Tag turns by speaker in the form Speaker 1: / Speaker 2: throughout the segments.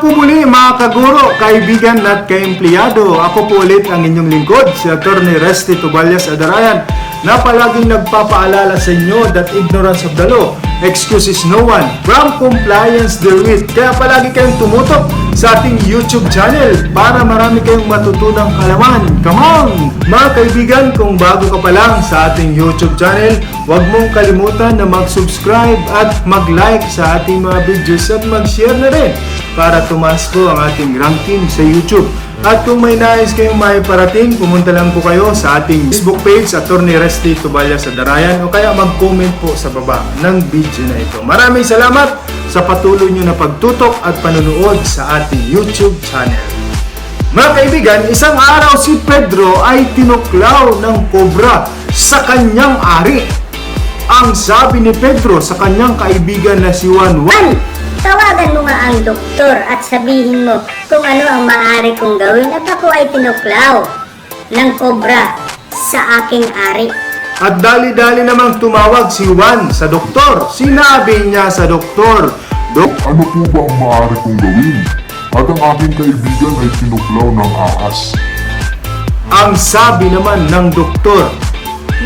Speaker 1: po muli mga kaguro, kaibigan at kaempleyado. Ako po ulit ang inyong lingkod, si Atty. Resty Tuballas Adarayan na palaging nagpapaalala sa inyo that ignorance of the law excuses no one from compliance therewith. Kaya palagi kayong tumutok sa ating YouTube channel para marami kayong matutunang kalaman. Come on! Mga kaibigan, kung bago ka pa lang sa ating YouTube channel, huwag mong kalimutan na mag-subscribe at mag-like sa ating mga videos at mag-share na rin para tumaas po ang ating ranking sa YouTube. At kung may nais kayong may parating, pumunta lang po kayo sa ating Facebook page, Atty. Resty Tubalya sa Darayan, o kaya mag-comment po sa baba ng video na ito. Maraming salamat sa patuloy nyo na pagtutok at panunood sa ating YouTube channel. Mga kaibigan, isang araw si Pedro ay tinuklaw ng kobra sa kanyang ari. Ang sabi ni Pedro sa kanyang kaibigan na si Juan Juan,
Speaker 2: Tawagan mo nga ang doktor at sabihin mo kung ano ang maaari kong gawin at ako ay tinuklaw ng kobra sa aking ari.
Speaker 1: At dali-dali namang tumawag si Juan sa doktor. Sinabi niya sa doktor, Dok,
Speaker 3: Ano po ba ang maaari kong gawin? At ang aking kaibigan ay tinuklaw ng ahas.
Speaker 1: ang sabi naman ng doktor,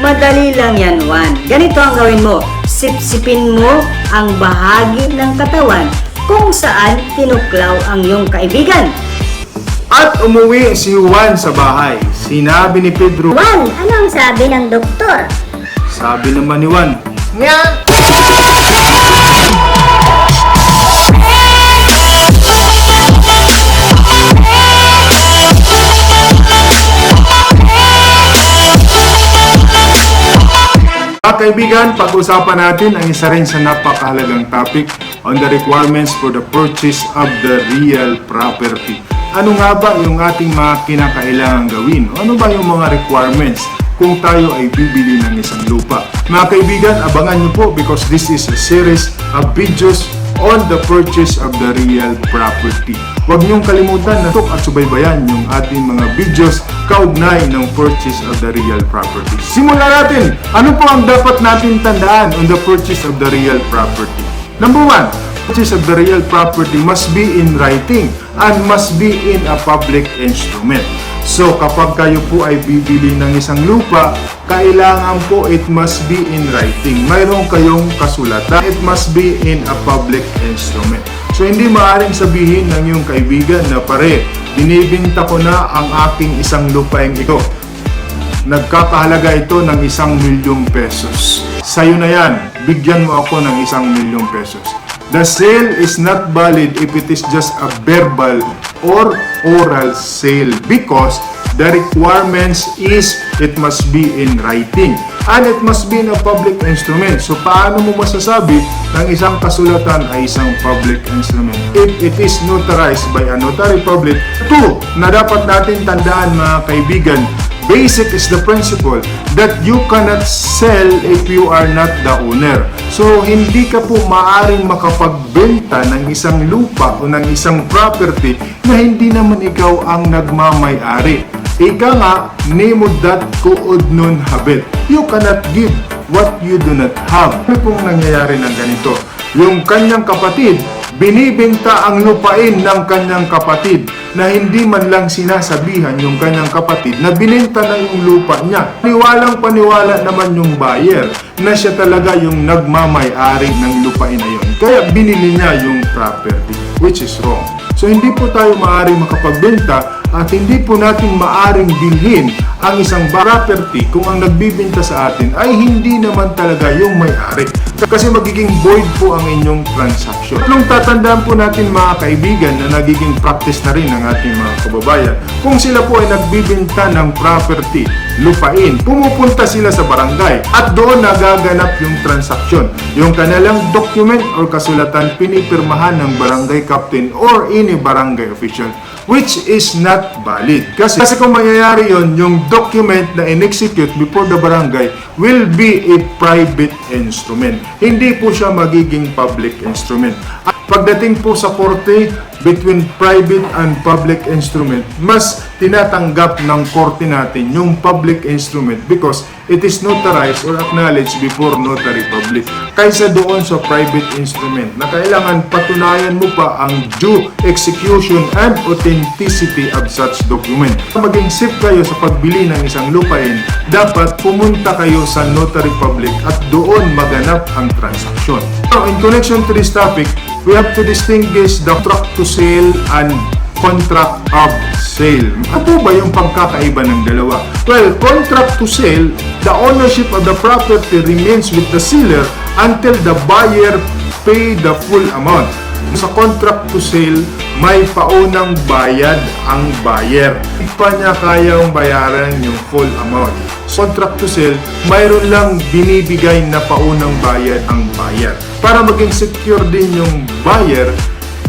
Speaker 4: Madali lang yan, Juan. Ganito ang gawin mo. Sipsipin mo ang bahagi ng katawan kung saan tinuklaw ang iyong kaibigan.
Speaker 1: at umuwi si Juan sa bahay. Sinabi ni Pedro,
Speaker 2: Juan, ano ang sabi ng doktor?
Speaker 1: sabi naman ni Juan,
Speaker 2: Nga,
Speaker 1: kaibigan, pag-usapan natin ang isa rin sa napakahalagang topic on the requirements for the purchase of the real property. Ano nga ba yung ating mga kinakailangan gawin? Ano ba yung mga requirements kung tayo ay bibili ng isang lupa? Mga kaibigan, abangan nyo po because this is a series of videos on the purchase of the real property. Huwag niyong kalimutan na tuk at subaybayan yung ating mga videos kaugnay ng purchase of the real property. Simulan natin! Ano po ang dapat natin tandaan on the purchase of the real property? Number one, purchase of the real property must be in writing and must be in a public instrument. So kapag kayo po ay bibili ng isang lupa, kailangan po it must be in writing. Mayroon kayong kasulatan. It must be in a public instrument. So hindi maaaring sabihin ng iyong kaibigan na pare, binibinta ko na ang aking isang lupaing ito. Nagkakahalaga ito ng isang milyong pesos. Sa'yo na yan, bigyan mo ako ng isang milyong pesos. The sale is not valid if it is just a verbal or oral sale because the requirements is it must be in writing and it must be in a public instrument. So paano mo masasabi ng isang kasulatan ay isang public instrument? If it is notarized by a notary public. Two, na dapat natin tandaan mga kaibigan, Basic is the principle that you cannot sell if you are not the owner. So, hindi ka po maaring makapagbenta ng isang lupa o ng isang property na hindi naman ikaw ang nagmamay-ari. Ika nga, nemo that kuod nun habet. You cannot give what you do not have. Ano pong nangyayari ng ganito? Yung kanyang kapatid, binibenta ang lupain ng kanyang kapatid na hindi man lang sinasabihan yung kanyang kapatid na bininta na yung lupa niya. Paniwalang paniwala naman yung buyer na siya talaga yung nagmamay-ari ng lupain na yun. Kaya binili niya yung property, which is wrong. So hindi po tayo maaaring makapagbenta at hindi po natin maaring bilhin ang isang property kung ang nagbibenta sa atin ay hindi naman talaga yung may-ari. Kasi magiging void po ang inyong transaction. Anong tatandaan po natin mga kaibigan na nagiging practice na rin ng ating mga kababayan? Kung sila po ay nagbibenta ng property, lupain, pumupunta sila sa barangay at doon nagaganap yung transaksyon. Yung kanilang document or kasulatan pinipirmahan ng barangay captain or any barangay official which is not valid. Kasi, kasi kung mangyayari yon yung document na in-execute before the barangay will be a private instrument. Hindi po siya magiging public instrument. At Pagdating po sa korte, between private and public instrument, mas tinatanggap ng korte natin yung public instrument because it is notarized or acknowledged before notary public. Kaysa doon sa private instrument na kailangan patunayan mo pa ang due execution and authenticity of such document. Maging safe kayo sa pagbili ng isang lupain, dapat pumunta kayo sa notary public at doon maganap ang transaksyon. Now, in connection to this topic, we have to distinguish the contract to sale and contract of sale. Ano ba yung pagkakaiba ng dalawa? Well, contract to sale, the ownership of the property remains with the seller until the buyer pay the full amount. Sa contract to sale, may paunang bayad ang buyer. Hindi pa niya kayang bayaran yung full amount. Contract to sale, mayroon lang binibigay na paunang bayad ang buyer. Para maging secure din yung buyer,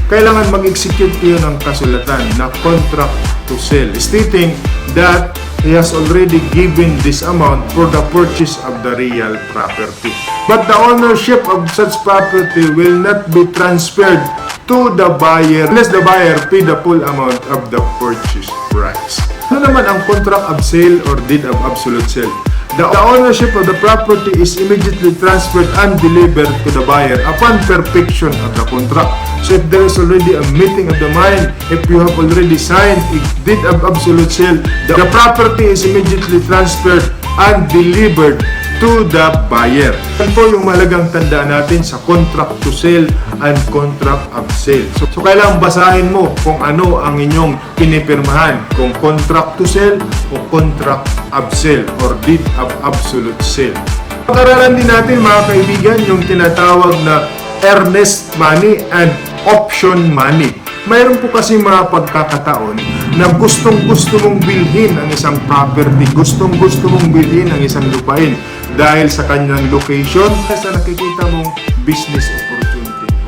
Speaker 1: kailangan mag-execute kayo ng kasulatan na contract to sell stating that he has already given this amount for the purchase of the real property. But the ownership of such property will not be transferred to the buyer unless the buyer pay the full amount of the purchase price. Ano naman ang contract of sale or deed of absolute sale? The, ownership of the property is immediately transferred and delivered to the buyer upon perfection of the contract. So if there is already a meeting of the mind, if you have already signed a deed of absolute sale, the, the property is immediately transferred and delivered to the buyer. Yan po yung mahalagang tandaan natin sa contract to sell and contract of sale. So, so kailangan basahin mo kung ano ang inyong pinipirmahan, kung contract to sell o contract of sale or deed of absolute sale. Pag-aralan din natin mga kaibigan yung tinatawag na earnest money and option money. Mayroon po kasi mga pagkakataon na gustong gusto mong bilhin ang isang property, gustong gusto mong bilhin ang isang lupain dahil sa kanyang location, sa nakikita mong business.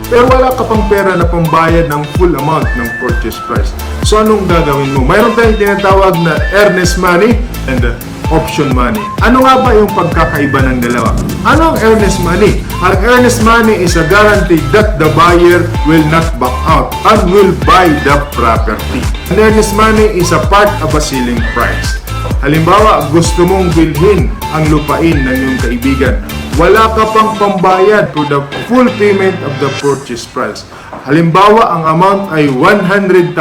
Speaker 1: Pero wala ka pang pera na pambayad ng full amount ng purchase price. So anong gagawin mo? Mayroon tayong tinatawag na earnest money and uh, option money. Ano nga ba yung pagkakaiba ng dalawa? Ano ang earnest money? Ang earnest money is a guarantee that the buyer will not back out and will buy the property. An earnest money is a part of a selling price. Halimbawa, gusto mong bilhin ang lupain ng iyong kaibigan. Wala ka pang pambayad for the full payment of the purchase price. Halimbawa, ang amount ay 100,000.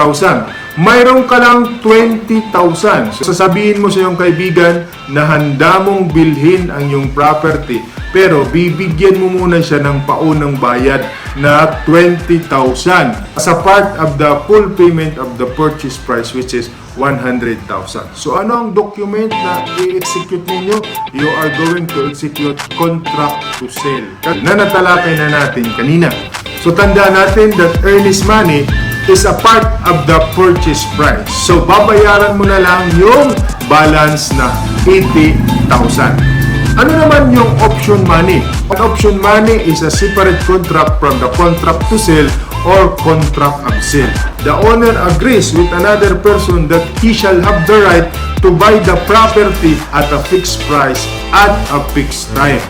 Speaker 1: Mayroon ka lang 20,000. So, sasabihin mo sa iyong kaibigan na handa mong bilhin ang iyong property pero bibigyan mo muna siya ng paunang bayad na 20,000 sa part of the full payment of the purchase price which is 100,000. So ano ang document na i-execute ninyo? You are going to execute contract to sell. Na natalakay na natin kanina. So tandaan natin that earnest money is a part of the purchase price. So babayaran mo na lang yung balance na 80,000. Ano naman yung option money? An option money is a separate contract from the contract to sell or contract of sale. The owner agrees with another person that he shall have the right to buy the property at a fixed price at a fixed time.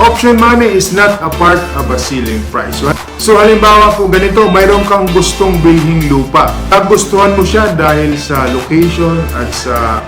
Speaker 1: Option money is not a part of a selling price. So, so halimbawa po ganito, mayroon kang gustong bilhing lupa. Nagustuhan mo siya dahil sa location at sa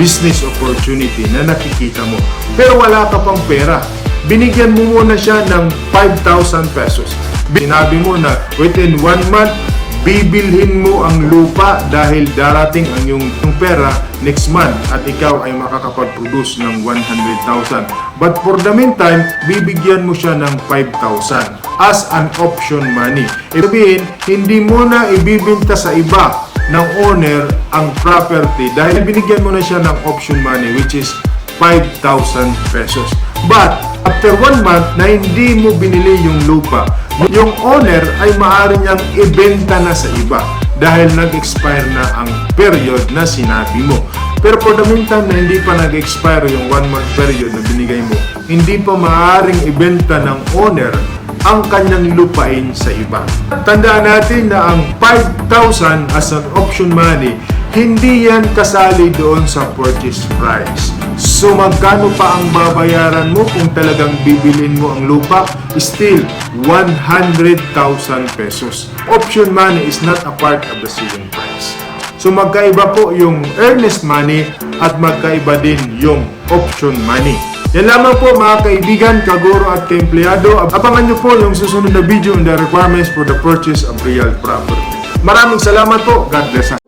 Speaker 1: business opportunity na nakikita mo. Pero wala ka pang pera. Binigyan mo muna siya ng 5,000 pesos. Sinabi mo na within one month, bibilhin mo ang lupa dahil darating ang yung, yung pera next month at ikaw ay makakapag-produce ng 100,000. But for the meantime, bibigyan mo siya ng 5,000 as an option money. Ibig sabihin, hindi mo na ibibinta sa iba ng owner ang property dahil binigyan mo na siya ng option money which is 5,000 pesos. But after one month na hindi mo binili yung lupa, yung owner ay maaari niyang ibenta na sa iba dahil nag-expire na ang period na sinabi mo. Pero for the meantime na hindi pa nag-expire yung one month period na binigay mo, hindi pa maaaring ibenta ng owner ang kanyang lupain sa iba. Tandaan natin na ang 5,000 as an option money, hindi yan kasali doon sa purchase price. So magkano pa ang babayaran mo kung talagang bibilin mo ang lupa? Still, 100,000 pesos. Option money is not a part of the selling price. So magkaiba po yung earnest money at magkaiba din yung option money. Yan lamang po mga kaibigan, kaguro at kaempleyado. Abangan nyo po yung susunod na video on the requirements for the purchase of real property. Maraming salamat po. God bless us.